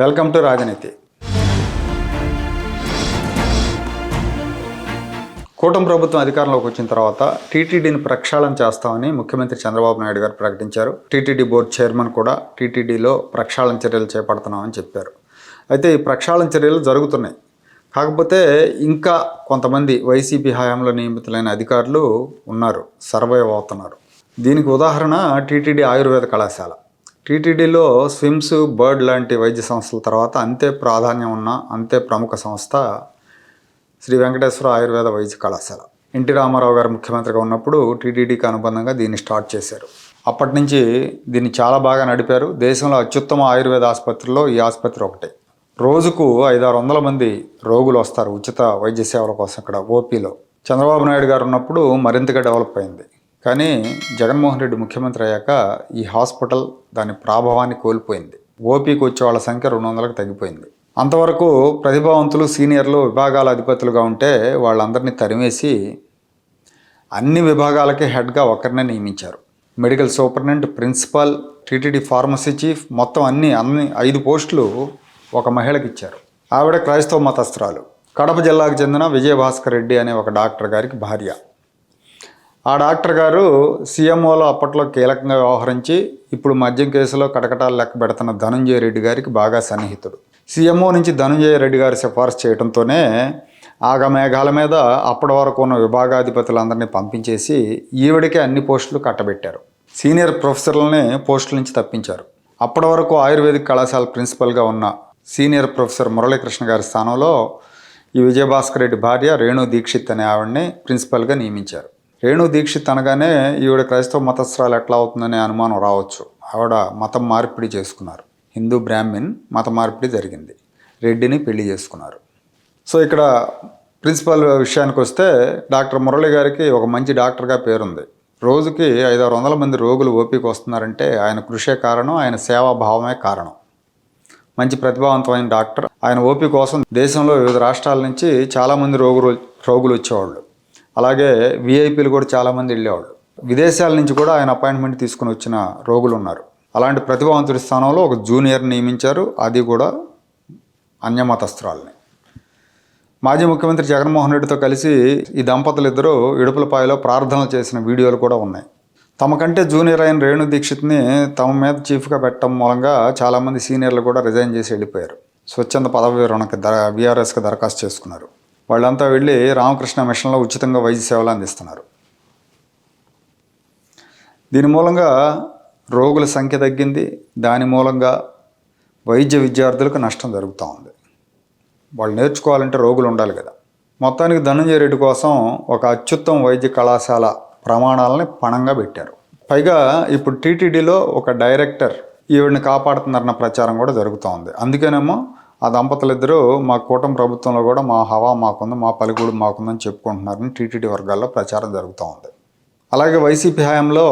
Welcome to రాజనీతి. కూటమి ప్రభుత్వం అధికారంలోకి వచ్చిన తర్వాత టీటీడీని ప్రక్షాళన చేస్తామని ముఖ్యమంత్రి చంద్రబాబు నాయుడు గారు ప్రకటించారు. టీటీడీ బోర్డు చైర్మన్ కూడా టీటీడీలో ప్రక్షాళన చర్యలు చేపడుతున్నామని చెప్పారు. అయితే ఈ ప్రక్షాళన చర్యలు జరుగుతున్నాయి. కాకపోతే ఇంకా కొంతమంది వైసీపీ హయాంలో నియమితులైన అధికారులు ఉన్నారు సర్వైవ్ అవుతున్నారు. దీనికి ఉదాహరణ టీటీడీ ఆయుర్వేద కళాశాల. టీటీడీలో స్విమ్స్ బర్డ్ లాంటి వైద్య సంస్థల తర్వాత అంతే ప్రాధాన్యం ఉన్న అంతే ప్రముఖ సంస్థ శ్రీ వెంకటేశ్వర ఆయుర్వేద వైద్య కళాశాల. ఎన్టీ రామారావు గారు ముఖ్యమంత్రిగా ఉన్నప్పుడు టీటీడీకి అనుబంధంగా దీన్ని స్టార్ట్ చేశారు. అప్పటి నుంచి దీన్ని చాలా బాగా నడిపారు. దేశంలో అత్యుత్తమ ఆయుర్వేద ఆసుపత్రిలో ఈ ఆసుపత్రి ఒకటే. రోజుకు ఐదారు వందల మంది రోగులు వస్తారు ఉచిత వైద్య సేవల కోసం ఇక్కడ ఓపీలో చంద్రబాబు నాయుడు గారు ఉన్నప్పుడు మరింతగా డెవలప్ అయింది. కానీ జగన్మోహన్ రెడ్డి ముఖ్యమంత్రి అయ్యాక ఈ హాస్పిటల్ దాని ప్రాభవాన్ని కోల్పోయింది. ఓపీకి వచ్చే వాళ్ళ సంఖ్య రెండు వందలకు తగ్గిపోయింది. అంతవరకు ప్రతిభావంతులు సీనియర్లు విభాగాల అధిపతులుగా ఉంటే వాళ్ళందరినీ తరిమేసి అన్ని విభాగాలకే హెడ్గా ఒకరినే నియమించారు. Medical superintendent principal TTD pharmacy chief మొత్తం అన్ని అన్ని ఐదు పోస్టులు ఒక మహిళకి ఇచ్చారు. ఆవిడ క్రైస్తవ మతస్థురాలు. కడప జిల్లాకు చెందిన విజయభాస్కర్ రెడ్డి అనే ఒక డాక్టర్ గారికి భార్య. ఆ డాక్టర్ గారు సీఎంఓలో అప్పట్లో కీలకంగా వ్యవహరించి ఇప్పుడు మద్యం కేసులో కటకటాలు లెక్క పెడుతున్న ధనంజయ రెడ్డి గారికి బాగా సన్నిహితుడు. సీఎంఓ నుంచి ధనంజయ రెడ్డి గారు సిఫార్సు చేయడంతోనే ఆగమేఘాల మీద అప్పటి వరకు ఉన్న విభాగాధిపతులందరినీ పంపించేసి ఈవిడికే అన్ని పోస్టులు కట్టబెట్టారు. సీనియర్ ప్రొఫెసర్లని పోస్టుల నుంచి తప్పించారు. అప్పటి వరకు ఆయుర్వేదిక్ కళాశాల ప్రిన్సిపల్గా ఉన్న సీనియర్ ప్రొఫెసర్ మురళీకృష్ణ గారి స్థానంలో ఈ విజయభాస్కర్ రెడ్డి భార్య రేణు దీక్షిత్ అనే ఆవిడని ప్రిన్సిపల్గా నియమించారు. రేణు దీక్షిత్ అనగానే ఈవిడ క్రైస్తవ మతస్థురాలు ఎట్లా అవుతుందనే అనుమానం రావచ్చు. ఆవిడ మతం మార్పిడి చేసుకున్నారు. హిందూ బ్రాహ్మిన్ మత మార్పిడి జరిగింది. రెడ్డిని పెళ్ళి చేసుకున్నారు. సో ఇక్కడ ప్రిన్సిపల్ విషయానికి వస్తే డాక్టర్ మురళి గారికి ఒక మంచి డాక్టర్గా పేరుంది. రోజుకి ఐదారు వందల మంది రోగులు ఓపిక వస్తున్నారంటే ఆయన కృషే కారణం ఆయన సేవాభావమే కారణం. మంచి ప్రతిభావంతమైన డాక్టర్. ఆయన ఓపి కోసం దేశంలో వివిధ రాష్ట్రాల నుంచి చాలామంది రోగులు రోగులు వచ్చేవాళ్ళు. అలాగే విఐపీలు కూడా చాలామంది వెళ్ళేవాళ్ళు. విదేశాల నుంచి కూడా ఆయన అపాయింట్మెంట్ తీసుకుని వచ్చిన రోగులు ఉన్నారు అలాంటి ప్రతిభావంతుడి స్థానంలో ఒక జూనియర్ నియమించారు. అది కూడా అన్యమతస్త్రాలని మాజీ ముఖ్యమంత్రి జగన్మోహన్ రెడ్డితో కలిసి ఈ దంపతులు ఇద్దరు ఇడుపులపాయలో ప్రార్థనలు చేసిన వీడియోలు కూడా ఉన్నాయి. తమకంటే జూనియర్ అయిన రేణు దీక్షిత్ని తమ మీద చీఫ్గా పెట్టడం మూలంగా చాలామంది సీనియర్లు కూడా రిజైన్ చేసి వెళ్ళిపోయారు. స్వచ్ఛంద పదవి విరమణకి ద బీఆర్ఎస్కి దరఖాస్తు చేసుకున్నారు. వాళ్ళంతా వెళ్ళి రామకృష్ణ మిషన్లో ఉచితంగా వైద్య సేవలు అందిస్తున్నారు. దీని మూలంగా రోగుల సంఖ్య తగ్గింది. దాని మూలంగా వైద్య విద్యార్థులకు నష్టం జరుగుతూ ఉంది. వాళ్ళు నేర్చుకోవాలంటే రోగులు ఉండాలి కదా. మొత్తానికి ధనంజయ రెడ్డి కోసం ఒక అత్యుత్తమ వైద్య కళాశాల ప్రమాణాలని పణంగా పెట్టారు. పైగా ఇప్పుడు టీటీడీలో ఒక డైరెక్టర్ ఈవిడిని కాపాడుతున్నారన్న ప్రచారం కూడా జరుగుతూ ఉంది. అందుకేనేమో ఆ దంపతులిద్దరూ మా కూటమి ప్రభుత్వంలో కూడా మా హవా మాకుంది మా పలుకుడు మాకుందని చెప్పుకుంటున్నారని టీటీడీ వర్గాల్లో ప్రచారం జరుగుతూ ఉంది. అలాగే వైసీపీ హయాంలో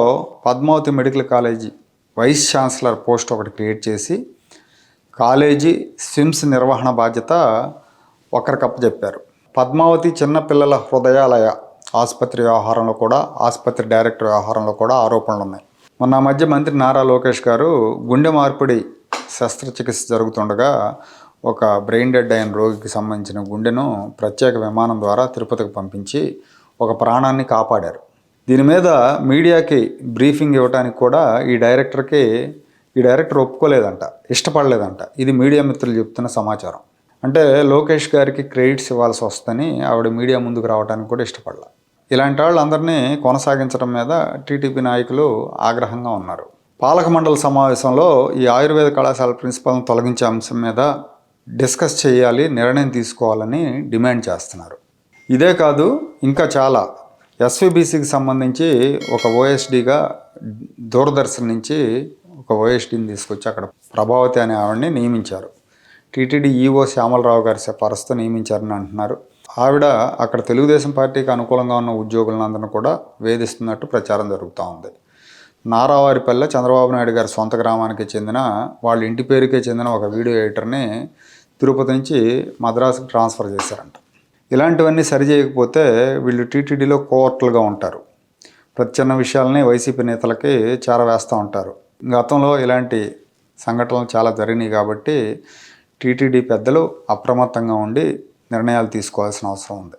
Padmavati medical college vice chancellor post ఒకటి క్రియేట్ చేసి కాలేజీ స్విమ్స్ నిర్వహణ బాధ్యత ఒకరికప్ప చెప్పారు పద్మావతి చిన్నపిల్లల హృదయాలయ ఆసుపత్రి వ్యవహారంలో కూడా ఆసుపత్రి డైరెక్టర్ వ్యవహారంలో కూడా ఆరోపణలు ఉన్నాయి. మొన్న మధ్య మంత్రి నారా లోకేష్ గారు గుండె మార్పిడి శస్త్రచికిత్స జరుగుతుండగా ఒక బ్రెయిన్ డెడ్ అయిన రోగికి సంబంధించిన గుండెను ప్రత్యేక విమానం ద్వారా తిరుపతికి పంపించి ఒక ప్రాణాన్ని కాపాడారు. దీని మీద మీడియాకి బ్రీఫింగ్ ఇవ్వడానికి కూడా ఈ డైరెక్టర్కి ఈ డైరెక్టర్ ఒప్పుకోలేదంట ఇష్టపడలేదంట. ఇది మీడియా మిత్రులు చెప్తున్న సమాచారం. అంటే లోకేష్ గారికి క్రెడిట్స్ ఇవ్వాల్సి వస్తుందని ఆవిడ మీడియా ముందుకు రావడానికి కూడా ఇష్టపడలా. ఇలాంటి వాళ్ళందరినీ కొనసాగించడం మీద టీడీపీ నాయకులు ఆగ్రహంగా ఉన్నారు. పాలక మండలి సమావేశంలో ఈ ఆయుర్వేద కళాశాల ప్రిన్సిపల్ని తొలగించే అంశం మీద డిస్కస్ చేయాలి నిర్ణయం తీసుకోవాలని డిమాండ్ చేస్తున్నారు. ఇదే కాదు ఇంకా చాలా. ఎస్విబిసికి సంబంధించి ఒక ఓఎస్డిగా దూరదర్శన్ నుంచి ఒక ఓఎస్డిని తీసుకొచ్చి అక్కడ ప్రభావతి అనే ఆవిడని నియమించారు. టీటీడీ ఈఓ శ్యామలరావు గారి సిఫారసుతో నియమించారని అంటున్నారు. ఆవిడ అక్కడ తెలుగుదేశం పార్టీకి అనుకూలంగా ఉన్న ఉద్యోగులందరినీ కూడా వేధిస్తున్నట్టు ప్రచారం జరుగుతూ ఉంది. నారావారిపల్లె చంద్రబాబు నాయుడు గారి సొంత గ్రామానికి చెందిన వాళ్ళ ఇంటి పేరుకే చెందిన ఒక వీడియో ఎడిటర్ని తిరుపతి నుంచి మద్రాసుకు ట్రాన్స్ఫర్ చేశారంట. ఇలాంటివన్నీ సరి చేయకపోతే వీళ్ళు టీటీడీలో కోర్టులుగా ఉంటారు. ప్రతి చిన్న విషయాలని వైసీపీ నేతలకి చేరవేస్తూ ఉంటారు. గతంలో ఇలాంటి సంఘటనలు చాలా జరిగినాయి కాబట్టి టీటీడీ పెద్దలు అప్రమత్తంగా ఉండి నిర్ణయాలు తీసుకోవాల్సిన అవసరం ఉంది.